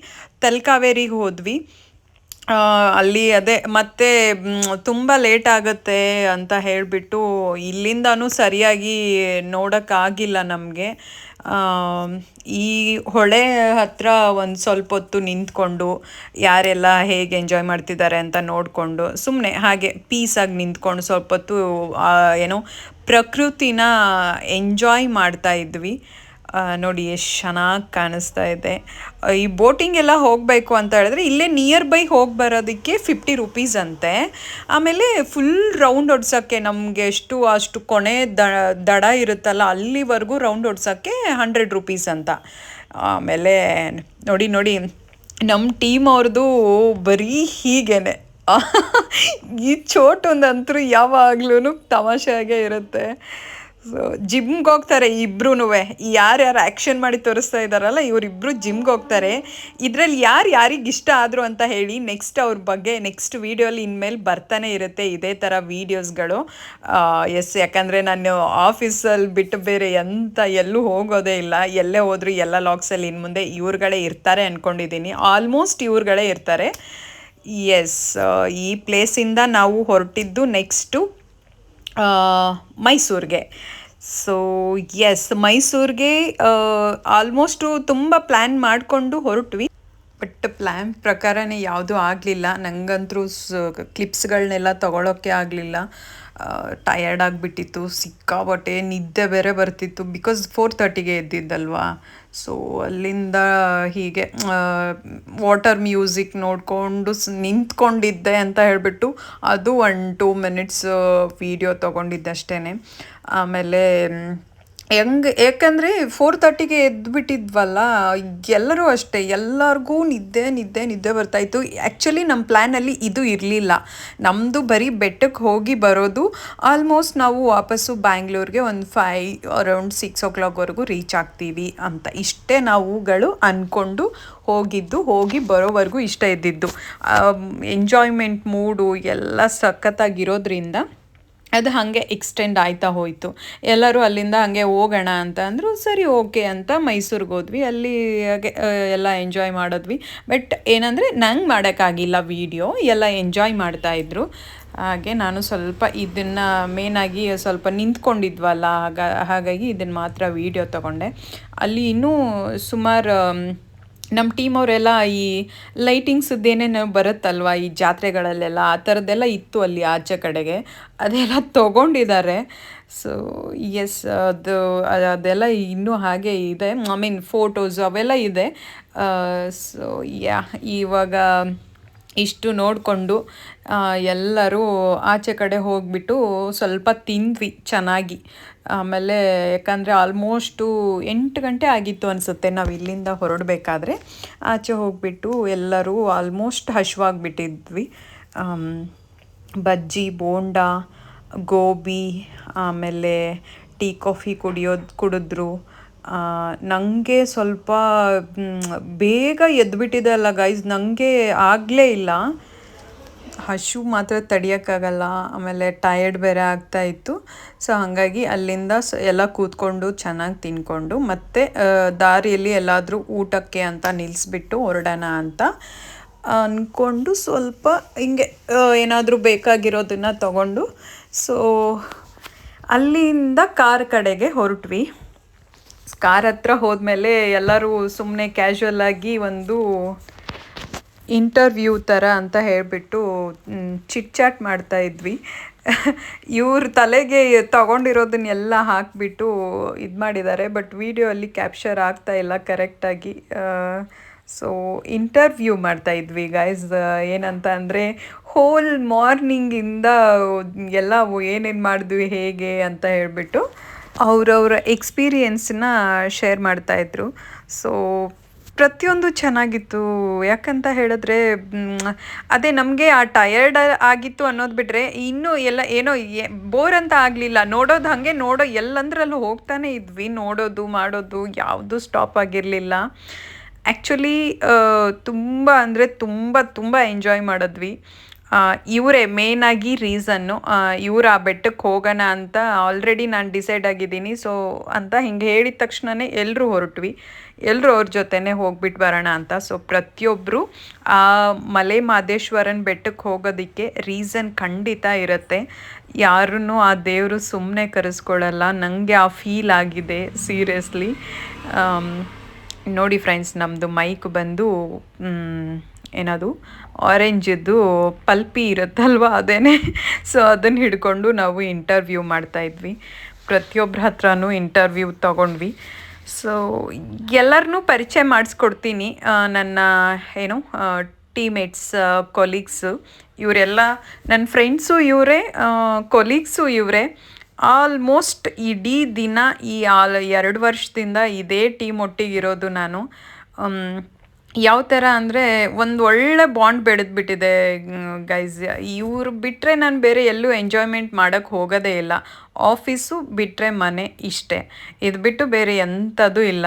ತಲಕಾವೇರಿಗೆ ಹೋದ್ವಿ. ಅಲ್ಲಿ ಅದೇ, ಮತ್ತೆ ತುಂಬ ಲೇಟ್ ಆಗುತ್ತೆ ಅಂತ ಹೇಳಿಬಿಟ್ಟು ಇಲ್ಲಿಂದನೂ ಸರಿಯಾಗಿ ನೋಡೋಕ್ಕಾಗಿಲ್ಲ ನಮಗೆ. ಈ ಹೊಳೆ ಹತ್ರ ಒಂದು ಸ್ವಲ್ಪ ಹೊತ್ತು ನಿಂತ್ಕೊಂಡು ಯಾರೆಲ್ಲ ಹೇಗೆ ಎಂಜಾಯ್ ಮಾಡ್ತಿದ್ದಾರೆ ಅಂತ ನೋಡಿಕೊಂಡು ಸುಮ್ಮನೆ ಹಾಗೆ ಪೀಸಾಗಿ ನಿಂತ್ಕೊಂಡು ಸ್ವಲ್ಪ ಹೊತ್ತು ಏನೋ ಪ್ರಕೃತಿನ ಎಂಜಾಯ್ ಮಾಡ್ತಾ ಇದ್ವಿ. ನೋಡಿ, ಎಷ್ಟು ಚೆನ್ನಾಗಿ ಕಾಣಿಸ್ತಾ ಇದೆ. ಈ ಬೋಟಿಂಗ್ ಎಲ್ಲ ಹೋಗಬೇಕು ಅಂತ ಹೇಳಿದ್ರೆ ಇಲ್ಲೇ ನಿಯರ್ ಬೈ ಹೋಗಿ ಬರೋದಕ್ಕೆ ಫಿಫ್ಟಿ ರುಪೀಸ್ ಅಂತೆ. ಆಮೇಲೆ ಫುಲ್ ರೌಂಡ್ ಹೊಡ್ಸೋಕ್ಕೆ ನಮಗೆ ಎಷ್ಟು, ಅಷ್ಟು ಕೊನೆ ದಡ ಇರುತ್ತಲ್ಲ, ಅಲ್ಲಿವರೆಗೂ ರೌಂಡ್ ಹೊಡ್ಸೋಕ್ಕೆ ಹಂಡ್ರೆಡ್ ರುಪೀಸ್ ಅಂತ. ಆಮೇಲೆ ನೋಡಿ ನೋಡಿ ನಮ್ಮ ಟೀಮ್ ಅವ್ರದ್ದು ಬರೀ ಹೀಗೇನೆ. ಈ ಚೋಟೊಂದಂತೂ ಯಾವಾಗ್ಲೂ ತಮಾಷೆಯಾಗೇ ಇರುತ್ತೆ. ಸೊ ಜಿಮ್ಗೆ ಹೋಗ್ತಾರೆ ಇಬ್ರು ಯಾರ್ಯಾರು ಆ್ಯಕ್ಷನ್ ಮಾಡಿ ತೋರಿಸ್ತಾ ಇದ್ದಾರಲ್ಲ ಇವರಿಬ್ಬರು ಜಿಮ್ಗೆ ಹೋಗ್ತಾರೆ. ಇದರಲ್ಲಿ ಯಾರು ಯಾರಿಗೆ ಇಷ್ಟ ಆದರು ಅಂತ ಹೇಳಿ ನೆಕ್ಸ್ಟ್ ಅವ್ರ ಬಗ್ಗೆ ನೆಕ್ಸ್ಟ್ ವೀಡಿಯೋಲಿ ಇನ್ಮೇಲೆ ಬರ್ತಾನೆ ಇರುತ್ತೆ ಇದೇ ಥರ ವೀಡಿಯೋಸ್ಗಳು ಎಸ್ ಯಾಕಂದರೆ ನಾನು ಆಫೀಸಲ್ಲಿ ಬಿಟ್ಟು ಬೇರೆ ಎಂತ ಎಲ್ಲೂ ಹೋಗೋದೇ ಇಲ್ಲ. ಎಲ್ಲೇ ಹೋದರೂ ಎಲ್ಲ ಲಾಗ್ಸಲ್ಲಿ ಇನ್ನು ಮುಂದೆ ಇವ್ರುಗಳೇ ಇರ್ತಾರೆ ಅಂದ್ಕೊಂಡಿದ್ದೀನಿ ಆಲ್ಮೋಸ್ಟ್ ಇವ್ರುಗಳೇ ಇರ್ತಾರೆ. ಎಸ್ ಈ ಪ್ಲೇಸಿಂದ ನಾವು ಹೊರಟಿದ್ದು ನೆಕ್ಸ್ಟು ಮೈಸೂರಿಗೆ. ಸೊ ಎಸ್ ಮೈಸೂರಿಗೆ ಆಲ್ಮೋಸ್ಟು ತುಂಬ ಪ್ಲ್ಯಾನ್ ಮಾಡಿಕೊಂಡು ಹೊರಟ್ವಿ. ಬಟ್ ಪ್ಲ್ಯಾನ್ ಪ್ರಕಾರನೇ ಯಾವುದೂ ಆಗಲಿಲ್ಲ. ನನಗಂತರೂ ಕ್ಲಿಪ್ಸ್ಗಳನ್ನೆಲ್ಲ ತೊಗೊಳೋಕ್ಕೆ ಆಗಲಿಲ್ಲ. ಟಯರ್ಡ್ ಆಗಿಬಿಟ್ಟಿತ್ತು. ಸಿಕ್ಕಾಬಟ್ಟೆ ನಿದ್ದೆ ಬೇರೆ ಬರ್ತಿತ್ತು. ಬಿಕಾಸ್ ಫೋರ್ ತರ್ಟಿಗೆ ಎದ್ದಿದ್ದಲ್ವಾ? ಸೊ ಅಲ್ಲಿಂದ ಹೀಗೆ ವಾಟರ್ ಮ್ಯೂಸಿಕ್ ನೋಡಿಕೊಂಡು ನಿಂತ್ಕೊಂಡಿದ್ದೆ ಅಂತ ಹೇಳಿಬಿಟ್ಟು ಅದು ಒನ್ ಟೂ ಮಿನಿಟ್ಸ್ ವೀಡಿಯೋ ತೊಗೊಂಡಿದ್ದೆ ಅಷ್ಟೇ ಆಮೇಲೆ ಹೆಂಗೆ, ಯಾಕಂದರೆ ಫೋರ್ ತರ್ಟಿಗೆ ಎದ್ದುಬಿಟ್ಟಿದ್ವಲ್ಲ ಎಲ್ಲರೂ ಅಷ್ಟೇ, ಎಲ್ಲರಿಗೂ ನಿದ್ದೆ ನಿದ್ದೆ ನಿದ್ದೆ ಬರ್ತಾಯಿತ್ತು ಆ್ಯಕ್ಚುಲಿ ನಮ್ಮ ಪ್ಲ್ಯಾನಲ್ಲಿ ಇದು ಇರಲಿಲ್ಲ. ನಮ್ಮದು ಬರೀ ಬೆಟ್ಟಕ್ಕೆ ಹೋಗಿ ಬರೋದು ಆಲ್ಮೋಸ್ಟ್ ನಾವು ವಾಪಸ್ಸು ಬ್ಯಾಂಗ್ಳೂರಿಗೆ ಒಂದು ಫೈವ್ ಅರೌಂಡ್ ಸಿಕ್ಸ್ ಓ ಕ್ಲಾಕ್ವರೆಗೂ ರೀಚ್ ಆಗ್ತೀವಿ ಅಂತ. ಇಷ್ಟೇ ನಾವುಗಳು ಅಂದ್ಕೊಂಡು ಹೋಗಿದ್ದು, ಹೋಗಿ ಬರೋವರೆಗೂ ಇಷ್ಟ ಇದ್ದಿದ್ದು. ಎಂಜಾಯ್ಮೆಂಟ್ ಮೂಡು ಎಲ್ಲ ಸಖತ್ತಾಗಿರೋದ್ರಿಂದ ಅದು ಹಾಗೆ ಎಕ್ಸ್ಟೆಂಡ್ ಆಯ್ತಾ ಹೋಯಿತು. ಎಲ್ಲರೂ ಅಲ್ಲಿಂದ ಹಾಗೆ ಹೋಗೋಣ ಅಂತ ಅಂದರು, ಸರಿ ಓಕೆ ಅಂತ ಮೈಸೂರಿಗೆ ಹೋದ್ವಿ. ಅಲ್ಲಿ ಎಲ್ಲ ಎಂಜಾಯ್ ಮಾಡಿದ್ವಿ. ಬಟ್ ಏನಂದರೆ, ನಂಗೆ ಮಾಡೋಕ್ಕಾಗಿಲ್ಲ ವೀಡಿಯೋ ಎಲ್ಲ ಎಂಜಾಯ್ ಮಾಡ್ತಾಯಿದ್ರು ಹಾಗೆ ನಾನು ಸ್ವಲ್ಪ ಇದನ್ನು ಮೇನಾಗಿ ಸ್ವಲ್ಪ ನಿಂತ್ಕೊಂಡಿದ್ವಲ್ಲ ಹಾಗಾಗಿ ಇದನ್ನು ಮಾತ್ರ ವೀಡಿಯೋ ತಗೊಂಡೆ. ಅಲ್ಲಿ ಇನ್ನೂ ಸುಮಾರು ನಮ್ಮ ಟೀಮ್ ಅವರೆಲ್ಲ ಈ ಲೈಟಿಂಗ್ಸದ್ದೇನೇನು ಬರುತ್ತಲ್ವ? ಈ ಜಾತ್ರೆಗಳಲ್ಲೆಲ್ಲ, ಆ ಥರದ್ದೆಲ್ಲ ಇತ್ತು ಅಲ್ಲಿ ಆಚೆ ಕಡೆಗೆ. ಅದೆಲ್ಲ ತೊಗೊಂಡಿದ್ದಾರೆ ಸೊ ಎಸ್ ಅದು, ಅದೆಲ್ಲ ಇನ್ನೂ ಹಾಗೆ ಇದೆ. ಐ ಮೀನ್ ಫೋಟೋಸ್ ಅವೆಲ್ಲ ಇದೆ. ಸೊ ಯಾ ಇವಾಗ ಇಷ್ಟು ನೋಡಿಕೊಂಡು ಎಲ್ಲರೂ ಆಚೆ ಕಡೆ ಹೋಗಿಬಿಟ್ಟು ಸ್ವಲ್ಪ ತಿಂದ್ವಿ ಚೆನ್ನಾಗಿ. ಆಮೇಲೆ ಯಾಕಂದರೆ ಆಲ್ಮೋಸ್ಟು ಎಂಟು ಗಂಟೆ ಆಗಿತ್ತು ಅನಿಸುತ್ತೆ ನಾವು ಇಲ್ಲಿಂದ ಹೊರಡಬೇಕಾದ್ರೆ. ಆಚೆ ಹೋಗಿಬಿಟ್ಟು ಎಲ್ಲರೂ ಆಲ್ಮೋಸ್ಟ್ ಹಶ್ವಾಗಿಬಿಟ್ಟಿದ್ವಿ. ಬಜ್ಜಿ, ಬೋಂಡ, ಗೋಬಿ, ಆಮೇಲೆ ಟೀ, ಕಾಫಿ ಕುಡಿಯೋದು, ಕುಡಿದ್ರು. ನನಗೆ ಸ್ವಲ್ಪ ಬೇಗ ಎದ್ಬಿಟ್ಟಿದೆ ಅಲ್ಲ ಗೈಸ್ ನನಗೆ ಆಗಲೇ ಇಲ್ಲ. ಹಶು ಮಾತ್ರ ತಡಿಯೋಕ್ಕಾಗಲ್ಲ, ಆಮೇಲೆ ಟಯರ್ಡ್ ಬೇರೆ ಆಗ್ತಾ ಇತ್ತು. ಸೊ ಹಾಗಾಗಿ ಅಲ್ಲಿಂದ ಎಲ್ಲ ಕೂತ್ಕೊಂಡು ಚೆನ್ನಾಗಿ ತಿನ್ಕೊಂಡು, ಮತ್ತೆ ದಾರಿಯಲ್ಲಿ ಎಲ್ಲಾದರೂ ಊಟಕ್ಕೆ ಅಂತ ನಿಲ್ಲಿಸ್ಬಿಟ್ಟು ಹೊರಡೋಣ ಅಂತ ಅಂದ್ಕೊಂಡು ಸ್ವಲ್ಪ ಹಿಂಗೆ ಏನಾದರೂ ಬೇಕಾಗಿರೋದನ್ನು ತಗೊಂಡು ಸೊ ಅಲ್ಲಿಂದ ಕಾರ್ ಕಡೆಗೆ ಹೊರಟ್ವಿ. ಕಾರ್ ಹತ್ರ ಹೋದ್ಮೇಲೆ ಎಲ್ಲರೂ ಸುಮ್ಮನೆ ಕ್ಯಾಶುವಲ್ ಆಗಿ ಒಂದು ಇಂಟರ್ವ್ಯೂ ಥರ ಅಂತ ಹೇಳಿಬಿಟ್ಟು ಚಿಟ್ ಚಾಟ್ ಮಾಡ್ತಾ ಇದ್ವಿ. ಇವ್ರ ತಲೆಗೆ ತಗೊಂಡಿರೋದನ್ನೆಲ್ಲ ಹಾಕಿಬಿಟ್ಟು ಇದು ಮಾಡಿದ್ದಾರೆ ಬಟ್ ವಿಡಿಯೋ ಅಲ್ಲಿ ಕ್ಯಾಪ್ಚರ್ ಆಗ್ತಾ ಇಲ್ಲ ಕರೆಕ್ಟಾಗಿ ಸೊ ಇಂಟರ್ವ್ಯೂ ಮಾಡ್ತಾ ಇದ್ವಿ ಗೈಸ್ ಏನಂತ ಅಂದರೆ ಹೋಲ್ ಮಾರ್ನಿಂಗಿಂದ ಎಲ್ಲ ಏನೇನು ಮಾಡಿದ್ವಿ, ಹೇಗೆ ಅಂತ ಹೇಳಿಬಿಟ್ಟು ಅವರವರ ಎಕ್ಸ್ಪೀರಿಯನ್ಸನ್ನ ಶೇರ್ ಮಾಡ್ತಾಯಿದ್ರು ಸೊ ಪ್ರತಿಯೊಂದು ಚೆನ್ನಾಗಿತ್ತು. ಯಾಕಂತ ಹೇಳಿದ್ರೆ ಅದೇ ನಮಗೆ ಆ ಟಯರ್ಡ್ ಆಗಿತ್ತು ಅನ್ನೋದು ಬಿಟ್ಟರೆ ಇನ್ನೂ ಎಲ್ಲ ಏನೋ ಬೋರ್ ಅಂತ ಆಗಲಿಲ್ಲ. ನೋಡೋದು ಹಾಗೆ ನೋಡೋ ಎಲ್ಲಂದ್ರಲ್ಲೂ ಹೋಗ್ತಾನೆ ಇದ್ವಿ. ನೋಡೋದು, ಮಾಡೋದು ಯಾವುದು ಸ್ಟಾಪ್ ಆಗಿರಲಿಲ್ಲ. ಆ್ಯಕ್ಚುಲಿ ತುಂಬ ಅಂದರೆ ತುಂಬ ತುಂಬ ಎಂಜಾಯ್ ಮಾಡಿದ್ವಿ. ಇವರೇ ಮೇಯ್ನಾಗಿ ರೀಸನ್ನು ಇವ್ರು ಆ ಬೆಟ್ಟಕ್ಕೆ ಹೋಗೋಣ ಅಂತ ಆಲ್ರೆಡಿ ನಾನು ಡಿಸೈಡ್ ಆಗಿದ್ದೀನಿ. ಸೊ ಅಂತ ಹಿಂಗೆ ಹೇಳಿದ ತಕ್ಷಣವೇ ಎಲ್ಲರೂ ಹೊರಟ್ವಿ. ಎಲ್ಲರೂ ಅವ್ರ ಜೊತೆನೇ ಹೋಗ್ಬಿಟ್ಟು ಬರೋಣ ಅಂತ. ಸೊ ಪ್ರತಿಯೊಬ್ಬರು ಆ ಮಲೆ ಮಾದೇಶ್ವರನ ಬೆಟ್ಟಕ್ಕೆ ಹೋಗೋದಕ್ಕೆ ರೀಸನ್ ಖಂಡಿತ ಇರುತ್ತೆ. ಯಾರನ್ನೂ ಆ ದೇವರು ಸುಮ್ಮನೆ ಕರೆಸ್ಕೊಳ್ಳಲ್ಲ ನನಗೆ ಆ ಫೀಲ್ ಆಗಿದೆ ಸೀರಿಯಸ್ಲಿ ನೋಡಿ ಫ್ರೆಂಡ್ಸ್ ನಮ್ಮದು ಮೈಕ್ ಬಂದು ಏನದು? ಆರೆಂಜದ್ದು ಪಲ್ಪಿ ಇರುತ್ತಲ್ವ ಅದೇನೆ? ಸೊ ಅದನ್ನು ಹಿಡ್ಕೊಂಡು ನಾವು ಇಂಟರ್ವ್ಯೂ ಮಾಡ್ತಾಯಿದ್ವಿ ಪ್ರತಿಯೊಬ್ಬರ ಹತ್ರನೂ ಇಂಟರ್ವ್ಯೂ ತೊಗೊಂಡ್ವಿ. ಸೊ ಎಲ್ಲರನ್ನೂ ಪರಿಚಯ ಮಾಡಿಸ್ಕೊಡ್ತೀನಿ. ನನ್ನ, ಏನು ಟೀಮೇಟ್ಸ್ ಕೊಲೀಗ್ಸು ಇವರೆಲ್ಲ ನನ್ನ ಫ್ರೆಂಡ್ಸು ಇವರೇ ಕೊಲೀಗ್ಸು ಇವರೇ ಆಲ್ಮೋಸ್ಟ್ ಇಡೀ ದಿನ ಈ ಆಲ್, ಎರಡು ವರ್ಷದಿಂದ ಇದೇ ಟೀಮ್ ಒಟ್ಟಿಗಿರೋದು ನಾನು. ಯಾವ ಥರ ಅಂದರೆ ಒಂದು ಒಳ್ಳೆ ಬಾಂಡ್ ಬೆಳೆದ್ಬಿಟ್ಟಿದೆ ಗೈಸ್ ಇವ್ರು ಬಿಟ್ಟರೆ ನಾನು ಬೇರೆ ಎಲ್ಲೂ ಎಂಜಾಯ್ಮೆಂಟ್ ಮಾಡೋಕ್ಕೆ ಹೋಗೋದೇ ಇಲ್ಲ. ಆಫೀಸು ಬಿಟ್ಟರೆ ಮನೆ ಇಷ್ಟೇ. ಇದು ಬಿಟ್ಟು ಬೇರೆ ಎಂಥದ್ದು ಇಲ್ಲ.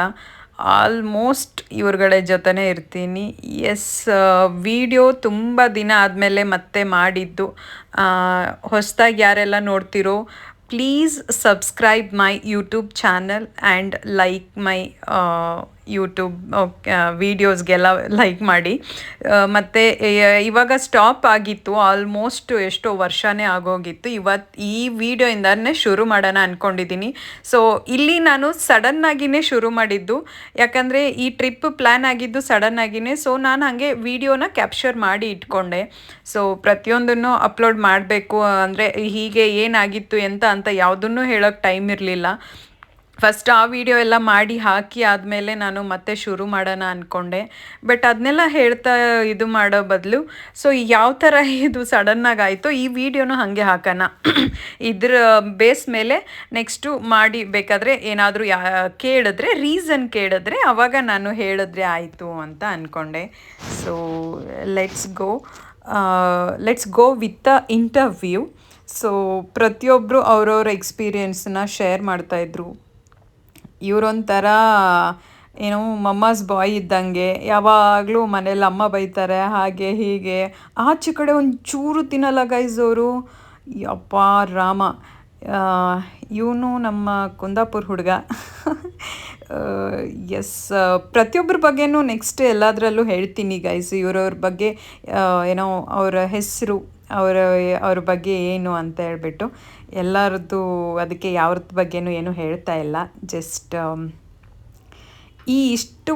ಆಲ್ಮೋಸ್ಟ್ ಇವ್ರುಗಳ ಜೊತೆನೇ ಇರ್ತೀನಿ. ಎಸ್ ವಿಡಿಯೋ ತುಂಬ ದಿನ ಆದಮೇಲೆ ಮತ್ತೆ ಮಾಡಿದ್ದು. ಹೊಸದಾಗಿ ಯಾರೆಲ್ಲ ನೋಡ್ತಿರೋ please subscribe my YouTube channel and like my YouTube ವೀಡಿಯೋಸ್ಗೆಲ್ಲ like ಮಾಡಿ. ಮತ್ತು ಇವಾಗ ಸ್ಟಾಪ್ ಆಗಿತ್ತು ಆಲ್ಮೋಸ್ಟ್ ಎಷ್ಟೋ ವರ್ಷವೇ ಆಗೋಗಿತ್ತು. ಇವತ್ತು ಈ ವಿಡಿಯೋಯಿಂದನೇ ಶುರು ಮಾಡೋಣ ಅಂದ್ಕೊಂಡಿದ್ದೀನಿ ಸೊ ಇಲ್ಲಿ ನಾನು ಸಡನ್ನಾಗಿಯೇ ಶುರು ಮಾಡಿದ್ದು. ಯಾಕಂದರೆ, ಈ ಟ್ರಿಪ್ ಪ್ಲ್ಯಾನ್ ಆಗಿದ್ದು ಸಡನ್ನಾಗಿಯೇ ಸೊ ನಾನು ಹಾಗೆ ವಿಡಿಯೋನ ಕ್ಯಾಪ್ಚರ್ ಮಾಡಿ ಇಟ್ಕೊಂಡೆ. ಸೊ ಪ್ರತಿಯೊಂದನ್ನು ಅಪ್ಲೋಡ್ ಮಾಡಬೇಕು, ಅಂದರೆ ಹೀಗೆ ಏನಾಗಿತ್ತು, ಎಂತ ಅಂತ ಯಾವುದನ್ನು ಹೇಳೋಕ್ಕೆ ಟೈಮ್ ಇರಲಿಲ್ಲ. ಫಸ್ಟ್ ಆ ವಿಡಿಯೋ ಎಲ್ಲ ಮಾಡಿ ಹಾಕಿ ಆದಮೇಲೆ ನಾನು ಮತ್ತೆ ಶುರು ಮಾಡೋಣ ಅಂದ್ಕೊಂಡೆ ಬಟ್ ಅದನ್ನೆಲ್ಲ ಹೇಳ್ತಾ ಇದು ಮಾಡೋ ಬದಲು ಸೊ ಯಾವ ಥರ ಇದು ಸಡನ್ನಾಗಿ ಆಯಿತು ಈ ವಿಡಿಯೋನು ಹಾಗೆ ಹಾಕೋಣ. ಇದ್ರ ಬೇಸ್ ಮೇಲೆ ನೆಕ್ಸ್ಟು ಮಾಡಿ ಬೇಕಾದರೆ ಏನಾದರೂ ಯಾ, ಕೇಳಿದ್ರೆ ರೀಸನ್ ಕೇಳಿದ್ರೆ ಆವಾಗ ನಾನು ಹೇಳಿದ್ರೆ ಆಯಿತು ಅಂತ ಅಂದ್ಕೊಂಡೆ so let's go let's go with the interview so ಪ್ರತಿಯೊಬ್ಬರು ಅವರವ್ರ ಎಕ್ಸ್ಪೀರಿಯೆನ್ಸನ್ನ ಶೇರ್ ಮಾಡ್ತಾಯಿದ್ರು ಇವರೊಂಥರ ಏನು ಮಮ್ಮಾಸ್ ಬಾಯ್ ಇದ್ದಂಗೆ, ಯಾವಾಗಲೂ ಮನೇಲಿ ಅಮ್ಮ ಬೈತಾರೆ, ಹಾಗೆ ಹೀಗೆ. ಆಚೆ ಕಡೆ ಒಂಚೂರು ಚೂರು ತಿನ್ನಲ್ಲ ಗೈಸ್ ಅವರು. ಯಪ್ಪ ರಾಮ. ಇವನು ನಮ್ಮ ಕುಂದಾಪುರ ಹುಡುಗ. ಎಸ್ ಪ್ರತಿಯೊಬ್ಬರ ಬಗ್ಗೆನೂ ನೆಕ್ಸ್ಟ್ ಎಲ್ಲದರಲ್ಲೂ ಹೇಳ್ತೀನಿ ಗೈಸ್ ಇವರವ್ರ ಬಗ್ಗೆ ಏನೋ ಅವರ ಹೆಸರು, ಅವರ, ಅವ್ರ ಬಗ್ಗೆ ಏನು ಅಂತ ಹೇಳ್ಬಿಟ್ಟು. ಎಲ್ಲರದ್ದು ಅದಕ್ಕೆ ಯಾವ್ರದ್ದು ಬಗ್ಗೆನೂ ಏನು ಹೇಳ್ತಾ ಇಲ್ಲ. ಜಸ್ಟ್ ಈ ಇಷ್ಟು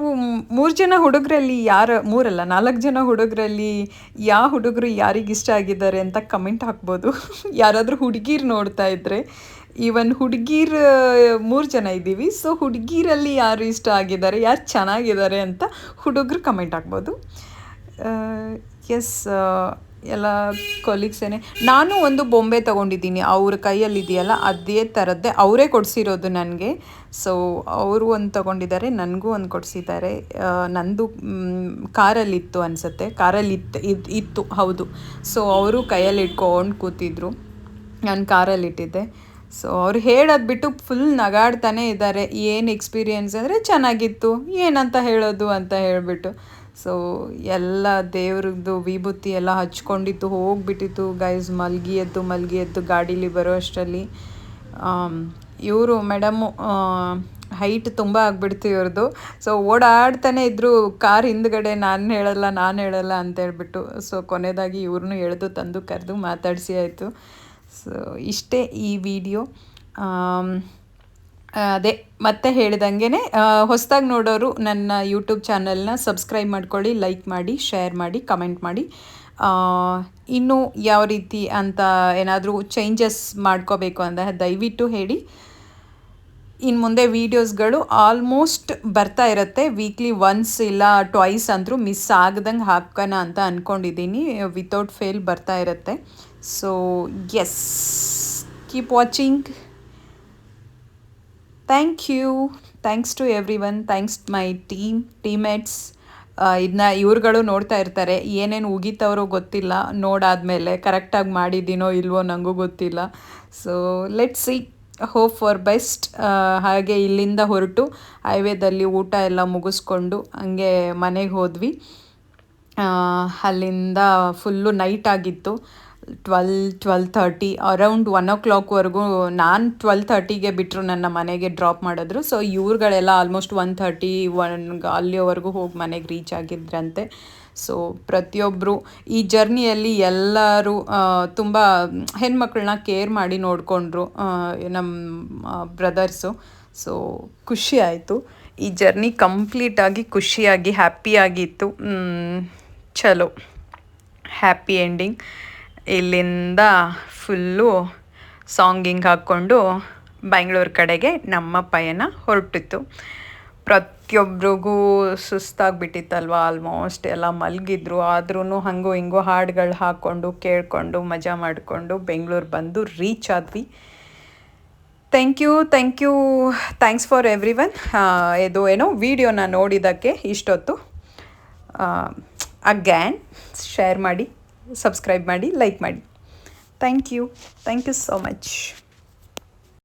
ಮೂರು ಜನ ಹುಡುಗರಲ್ಲಿ ಯಾರ, ಮೂರಲ್ಲ, ನಾಲ್ಕು ಜನ ಹುಡುಗರಲ್ಲಿ ಯಾವ ಹುಡುಗರು ಯಾರಿಗೆ ಇಷ್ಟ ಆಗಿದ್ದಾರೆ ಅಂತ ಕಮೆಂಟ್ ಹಾಕ್ಬೋದು. ಯಾರಾದರೂ ಹುಡುಗೀರು ನೋಡ್ತಾ ಇದ್ದರೆ ಈವನ್ ಹುಡುಗೀರ್, ಮೂರು ಜನ ಇದ್ದೀವಿ, ಸೊ ಹುಡುಗೀರಲ್ಲಿ ಯಾರು ಇಷ್ಟ ಆಗಿದ್ದಾರೆ, ಯಾರು ಚೆನ್ನಾಗಿದ್ದಾರೆ ಅಂತ ಹುಡುಗರು ಕಮೆಂಟ್ ಹಾಕ್ಬೋದು. ಎಸ್ ಎಲ್ಲ ಕೊಲೀಗ್ಸೇ ನಾನು ಒಂದು ಬೊಂಬೆ ತೊಗೊಂಡಿದ್ದೀನಿ. ಅವ್ರ ಕೈಯಲ್ಲಿ ಇದೆಯಲ್ಲ, ಅದೇ ಥರದ್ದೇ ಅವರೇ ಕೊಡಿಸಿರೋದು ನನಗೆ. ಸೊ ಅವರು ಒಂದು ತೊಗೊಂಡಿದ್ದಾರೆ, ನನಗೂ ಒಂದು ಕೊಡಿಸಿದ್ದಾರೆ. ನಂದು ಕಾರಲ್ಲಿತ್ತು ಅನಿಸುತ್ತೆ. ಕಾರಲ್ಲಿ ಇತ್ತು ಇತ್ತು, ಹೌದು. ಸೊ ಅವರು ಕೈಯಲ್ಲಿ ಇಟ್ಕೊಂಡು ಕೂತಿದ್ರು. ನಾನು ಕಾರಲ್ಲಿ ಇಟ್ಟಿದ್ದೆ. ಸೊ ಅವ್ರು ಹೇಳೋದು ಬಿಟ್ಟು ಫುಲ್ ನಗಾಡ್ತಾನೆ ಇದ್ದಾರೆ. ಏನು ಎಕ್ಸ್ಪೀರಿಯೆನ್ಸ್ ಅಂದರೆ ಚೆನ್ನಾಗಿತ್ತು. ಏನಂತ ಹೇಳೋದು ಅಂತ ಹೇಳಿಬಿಟ್ಟು. ಸೊ ಎಲ್ಲ ದೇವ್ರದ್ದು ವಿಭೂತಿ ಎಲ್ಲ ಹಚ್ಕೊಂಡಿತ್ತು, ಹೋಗ್ಬಿಟ್ಟಿತ್ತು ಗೈಸ್ ಮಲ್ಗಿ ಎದ್ದು ಮಲ್ಗಿ ಎದ್ದು ಗಾಡೀಲಿ ಬರೋ ಅಷ್ಟರಲ್ಲಿ. ಇವರು ಮೇಡಮು ಹೈಟ್ ತುಂಬ ಆಗ್ಬಿಡ್ತು ಇವ್ರದ್ದು. ಸೊ ಓಡಾಡ್ತಾನೆ ಇದ್ದರು ಕಾರ್ ಹಿಂದ್ಗಡೆ ನಾನು ಹೇಳಲ್ಲ ನಾನು ಹೇಳಲ್ಲ ಅಂತ ಹೇಳ್ಬಿಟ್ಟು. ಸೊ ಕೊನೆಯದಾಗಿ ಇವ್ರನ್ನೂ ಎಳೆದು ತಂದು ಕರೆದು ಮಾತಾಡಿಸಿ ಆಯಿತು. ಸೊ ಇಷ್ಟೇ ಈ ವಿಡಿಯೋ ಅದೇ, ಮತ್ತೆ ಹೇಳಿದಂಗೆ ಹೊಸದಾಗಿ ನೋಡೋರು ನನ್ನ ಯೂಟ್ಯೂಬ್ ಚಾನಲ್ನ ಸಬ್ಸ್ಕ್ರೈಬ್ ಮಾಡ್ಕೊಳ್ಳಿ, ಲೈಕ್ ಮಾಡಿ, ಶೇರ್ ಮಾಡಿ, ಕಮೆಂಟ್ ಮಾಡಿ. ಇನ್ನೂ ಯಾವ ರೀತಿ ಅಂತ ಏನಾದರೂ ಚೇಂಜಸ್ ಮಾಡ್ಕೋಬೇಕು ಅಂತ ದಯವಿಟ್ಟು ಹೇಳಿ. ಇನ್ನು ಮುಂದೆ ವೀಡಿಯೋಸ್ಗಳು ಆಲ್ಮೋಸ್ಟ್ ಬರ್ತಾ ಇರುತ್ತೆ. ವೀಕ್ಲಿ ಒನ್ಸ್ ಇಲ್ಲ ಟ್ವೈಸ್ ಅಂದರೂ ಮಿಸ್ ಆಗ್ದಂಗೆ ಹಾಕೋಣ ಅಂತ ಅಂದ್ಕೊಂಡಿದ್ದೀನಿ ವಿತೌಟ್ ಫೇಲ್ ಬರ್ತಾ ಇರುತ್ತೆ. So yes keep watching thank you thanks to everyone thanks my team teammates ಇದನ್ನ ಇವ್ರುಗಳು ನೋಡ್ತಾ ಇರ್ತಾರೆ. ಏನೇನು ಉಗಿತವ್ರೋ ಗೊತ್ತಿಲ್ಲ. ನೋಡಾದಮೇಲೆ ಕರೆಕ್ಟಾಗಿ ಮಾಡಿದ್ದೀನೋ ಇಲ್ವೋ ನನಗೂ ಗೊತ್ತಿಲ್ಲ. So let see hope for best ಹಾಗೆ ಇಲ್ಲಿಂದ ಹೊರಟು ಹೈವೇದಲ್ಲಿ ಊಟ ಎಲ್ಲ ಮುಗಿಸ್ಕೊಂಡು ಹಂಗೆ ಮನೆಗೆ ಹೋದ್ವಿ. ಅಲ್ಲಿಂದ ಫುಲ್ಲು ನೈಟ್ ಆಗಿತ್ತು. Twelve twelve thirty around one ಓ ಕ್ಲಾಕ್ವರೆಗೂ ನಾನು ಟ್ವೆಲ್ ಥರ್ಟಿಗೆ ಬಿಟ್ಟರು ನನ್ನ ಮನೆಗೆ ಡ್ರಾಪ್ ಮಾಡಿದ್ರು. ಸೊ ಇವ್ರುಗಳೆಲ್ಲ ಆಲ್ಮೋಸ್ಟ್ ಒನ್ ಥರ್ಟಿ ಒನ್ ಅಲ್ಲಿಯವರೆಗೂ ಹೋಗಿ ಮನೆಗೆ ರೀಚ್ ಆಗಿದ್ರಂತೆ. ಸೊ ಪ್ರತಿಯೊಬ್ಬರು ಈ ಜರ್ನಿಯಲ್ಲಿ ಎಲ್ಲರೂ ತುಂಬ ಹೆಣ್ಮಕ್ಳನ್ನ ಕೇರ್ ಮಾಡಿ ನೋಡಿಕೊಂಡ್ರು ನಮ್ಮ ಬ್ರದರ್ಸು ಸೊ ಖುಷಿ ಆಯಿತು. ಈ ಜರ್ನಿ ಕಂಪ್ಲೀಟಾಗಿ ಖುಷಿಯಾಗಿ ಹ್ಯಾಪಿಯಾಗಿತ್ತು ಚಲೋ. ಹ್ಯಾಪಿ ಎಂಡಿಂಗ್ ಇಲ್ಲಿಂದ ಫುಲ್ಲು ಸಾಂಗಿಂಗ್ ಹಾಕ್ಕೊಂಡು ಬೆಂಗಳೂರು ಕಡೆಗೆ ನಮ್ಮ ಪಯಣ ಹೊರಟಿತ್ತು. ಪ್ರತಿಯೊಬ್ಬರಿಗೂ ಸುಸ್ತಾಗಿಬಿಟ್ಟಿತ್ತಲ್ವ ಆಲ್ಮೋಸ್ಟ್ ಎಲ್ಲ ಮಲಗಿದ್ರು. ಆದ್ರೂ ಹಂಗೂ ಹಿಂಗೂ ಹಾಡುಗಳು ಹಾಕ್ಕೊಂಡು, ಕೇಳಿಕೊಂಡು, ಮಜಾ ಮಾಡಿಕೊಂಡು ಬೆಂಗಳೂರು ಬಂದು ರೀಚ್ ಆದ್ವಿ. Thank you thank you thanks for everyone ಇದು ಏನೋ ವಿಡಿಯೋನ ನೋಡಿದ್ದಕ್ಕೆ ಇಷ್ಟೊತ್ತು. ಅಗ್ಯಾನ್ ಶೇರ್ ಮಾಡಿ. ಸಬ್ಸ್ಕ್ರೈಬ್ ಮಾಡಿ ಲೈಕ್ ಮಾಡಿ. Thank you thank you so much